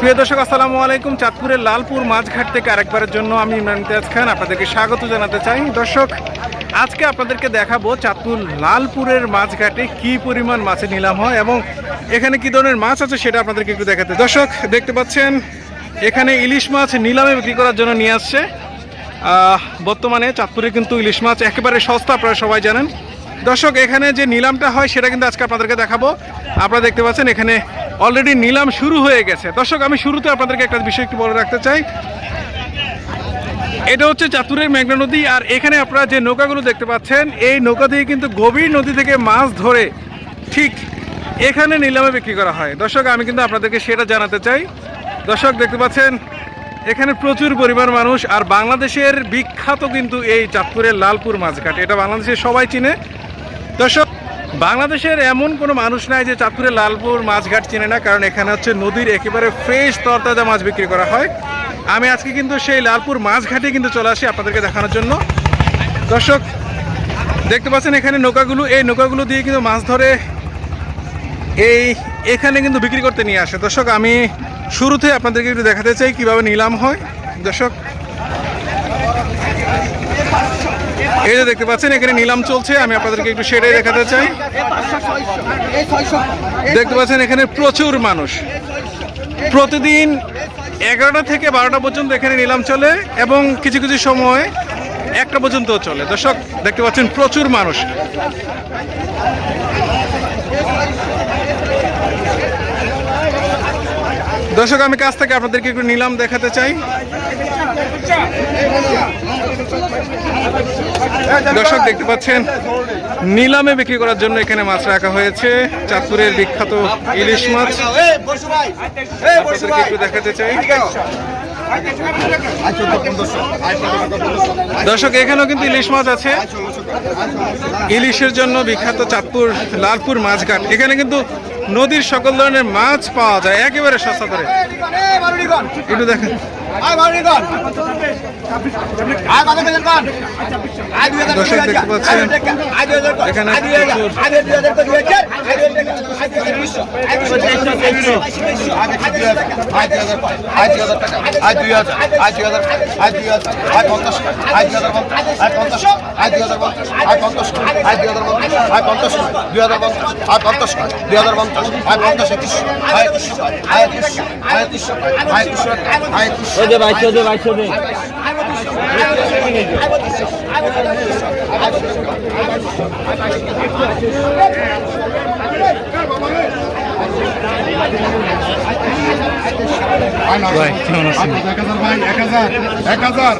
প্রিয় দর্শক, আসসালামু আলাইকুম। চাঁদপুরের লালপুর মাছঘাট থেকে আরেকবারের জন্য আমি ইমরান ইমতিয়াজ খান আপনাদেরকে স্বাগত জানাতে চাই। দর্শক, আজকে আপনাদেরকে দেখাবো চাঁদপুর লালপুরের মাঝঘাটে কি পরিমাণ মাছের নিলাম হয় এবং এখানে কি ধরনের মাছ আছে সেটা আপনাদেরকে একটু দেখাতে। দর্শক, দেখতে পাচ্ছেন, এখানে ইলিশ মাছ নিলামে বিক্রি করার জন্য নিয়ে আসছে। বর্তমানে চাঁদপুরে কিন্তু ইলিশ মাছ একেবারে সস্তা, আপনারা সবাই জানেন। দর্শক, এখানে যে নিলামটা হয় সেটা কিন্তু আজকে আপনাদেরকে দেখাবো। আপনারা দেখতে পাচ্ছেন, এখানে অলরেডি নিলাম, শুরু হয়ে গেছে। দর্শক, আমি শুরুতে আপনাদেরকে একটা বিষয় একটু বলে রাখতে চাই। এটা হচ্ছে চাতুরের মেঘনা নদী, আর এখানে আপনারা যে নৌকাগুলো দেখতে পাচ্ছেন, এই নৌকা দিয়ে কিন্তু গভীর নদী থেকে মাছ ধরে ঠিক এখানে নিলামে বিক্রি করা হয়। দর্শক, আমি কিন্তু আপনাদেরকে সেটা জানাতে চাই। দর্শক, দেখতে পাচ্ছেন, এখানে প্রচুর পরিমাণ মানুষ, আর বাংলাদেশের বিখ্যাত কিন্তু এই চাঁদপুরের লালপুর মাছঘাট এটা বাংলাদেশের সবাই চিনে। দর্শক বাংলাদেশের এমন কোনো মানুষ নাই যে চাঁদপুরের লালপুর মাছঘাট চিনে না, কারণ এখানে হচ্ছে নদীর একেবারে ফ্রেশ তরতাজা মাছ বিক্রি করা হয়। আমি আজকে কিন্তু সেই লালপুর মাছঘাটে কিন্তু চলে আসি আপনাদেরকে দেখানোর জন্য। দর্শক, দেখতে পাচ্ছেন এখানে নৌকাগুলো, এই নৌকাগুলো দিয়ে কিন্তু মাছ ধরে এই এখানে কিন্তু বিক্রি করতে নিয়ে আসে। দর্শক, আমি শুরুতে আপনাদেরকে একটু দেখাতে চাই কীভাবে নিলাম হয়। দর্শক এই যে দেখতে পাচ্ছেন, এখানে নিলাম চলছে। আমি আপনাদেরকে একটু সেটাই দেখাতে চাই। দেখতে পাচ্ছেন, এখানে প্রচুর মানুষ। প্রতিদিন এগারোটা থেকে বারোটা পর্যন্ত এখানে নিলাম চলে এবং কিছু কিছু সময় একটা পর্যন্ত চলে। দর্শক, দেখতে পাচ্ছেন, প্রচুর মানুষ। দর্শক, আমি কাছ থেকে আপনাদেরকে একটু নিলাম দেখাতে চাই। দর্শক, দেখতে পাচ্ছেন, নিলামে বিক্রি করার জন্য এখানে মাছ রাখা হয়েছে। চাঁদপুরের বিখ্যাত ইলিশ মাছ। একটু দেখাতে চাই। দর্শক, এখানেও কিন্তু ইলিশ মাছ আছে। ইলিশের জন্য বিখ্যাত চাঁদপুর লালপুর মাছঘাট এখানে কিন্তু নদীর সকল ধরনের মাছ পাওয়া যায় একেবারে সস্তা করে একটু দেখেন ভাই কেমন আছেন এক হাজার ভাই এক হাজার এক হাজার নয়শো পঞ্চাশ নয়শো পঞ্চাশ এক ভাই পঞ্চাশ ভাই নয়শো পঞ্চাশ এক হাজার এক হাজার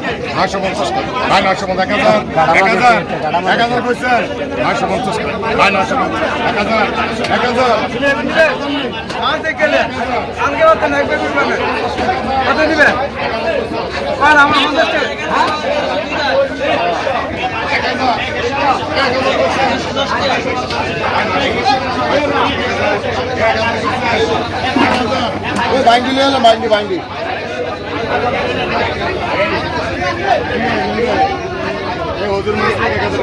ওই বাইন্ডি নিয়ে এলাম বাইন্ডি বাইন্ডি এই হজুর মাছ এক হাজার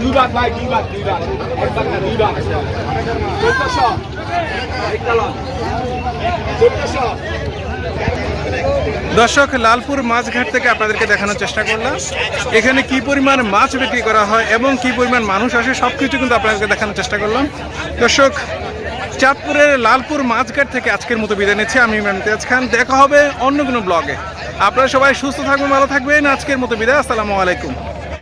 দুই ভাগ ভাই দুই ভাগ দুই ভাগ এক ভাগ না দুই ভাগ চোদ্দশো চোদ্দশো দর্শক, লালপুর মাছঘাট থেকে আপনাদেরকে দেখানোর চেষ্টা করলাম। এখানে কি পরিমাণ মাছ বিক্রি করা হয় এবং কি পরিমাণ মানুষ আসে সব কিছু কিন্তু আপনাদেরকে দেখানোর চেষ্টা করলাম। দর্শক, চাঁদপুরের লালপুর মাছঘাট থেকে আজকের মতো বিদায় নিচ্ছি। আমি ইমতিয়াজ খান, দেখা হবে অন্য কোনো ব্লগে। আপনারা সবাই সুস্থ থাকবেন, ভালো থাকবেন। আজকের মতো বিদায়, আসসালামু আলাইকুম।